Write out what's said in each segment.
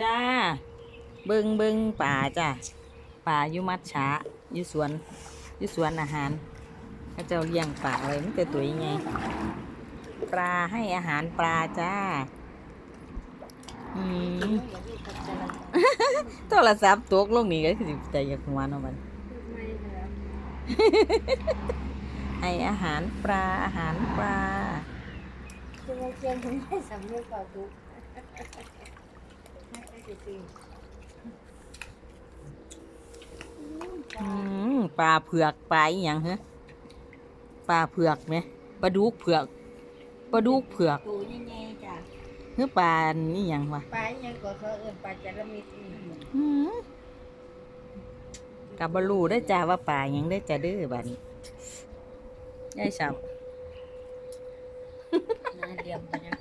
จ้า เบิงเบิงป่าจ้าป่าอยู่มัดฉาอยู่สวนอยู่สวนอาหารเขาเจ้าเลี้ยงป่าอะไรมันแต่ตัวยังไงปลาให้อาหารปลาจ้าอืมโทรศัพท์ตกลงนี่ก็คือใจอยากหัวเนาะมันให้อาหารปลาอาหารปลาจะมาเชียงถึงให้สำเร็จก่อนทุก อืมปลาเผือกปลาอีหยังฮะปลาเผือกไหมปลาดุกเผือกปลาดุกเผือกตัวยังไงจ้ะหรือปลานี่ยังวะปลายังก็เขาเอิ้นปลาจาระมิดนี่อืมกับบรูได้อจ้าว่าปลาหยังได้อจ้าเด้อบัดนี้ยายสับ น่าเดียมกันนะ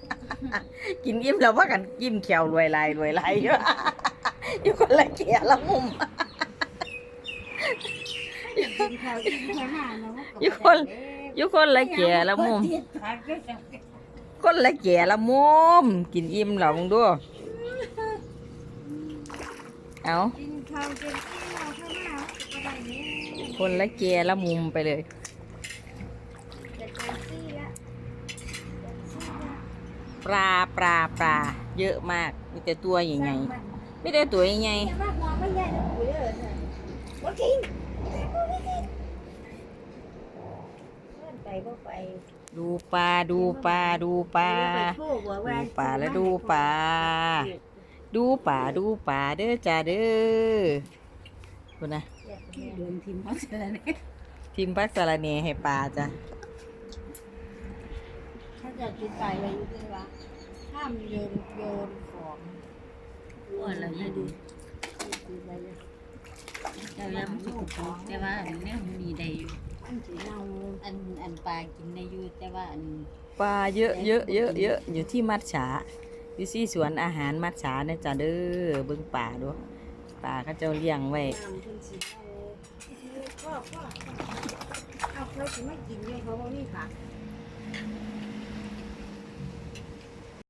กินอิ่มแล้วว่ากันยิ้มแขวรวยลายรวยลายอยู่อยู่คนละแก่ละมุมกินข้าวกินข้าวหน้าเนาะอยู่คนอยู่คนละแก่ละมุมผักก็จะคนละแก่ละมุมกินอิ่มแล้วมึงดูเอากินข้าวกินข้าวข้าวหน้าก็ได้เนี่ยคนละแก่ละมุมไปเลย ปลาปลาปลาเยอะมากมีแต่ตัวใหญ่ๆไม่ได้ตัวใหญ่อย่ามาหัวไม่ใหญ่นะปุ๋ยเออบ่กินบ่กินเพื่อนไปบ่ไปๆดูปลาดูปลาดูปลาดูปลาแล้วดูปลาดูป่าดูป่าเด้อจ้าเด้อคุณนะเดินทิมเขาเจอเนี่ยทีมพักสารเนให้ปลาจ้ะถ้า จะกินไปไว้อยู่ด้วยวะห้ามโยนโยนของว่าเราอย่าดูกินไปเลยแต่แล้วมันสกปรกแต่ว่าอันเนี้ยมันมีได้อยู่อันสีเนาอันอันปลากินได้อยู่แต่ว่าอันปลาเยอะเยอะเยอะเยอะอยู่ที่มัดฉาอยู่ที่สวนอาหารมัดฉานะจ้าเด้อเบิ่งป่าดูป่าเขาเจ้าเลี้ยงไว้น้ำเพิ่นสีเนาพ่อพ่อเอาเขาจะไม่กินเลยเพราะว่านี่ผัก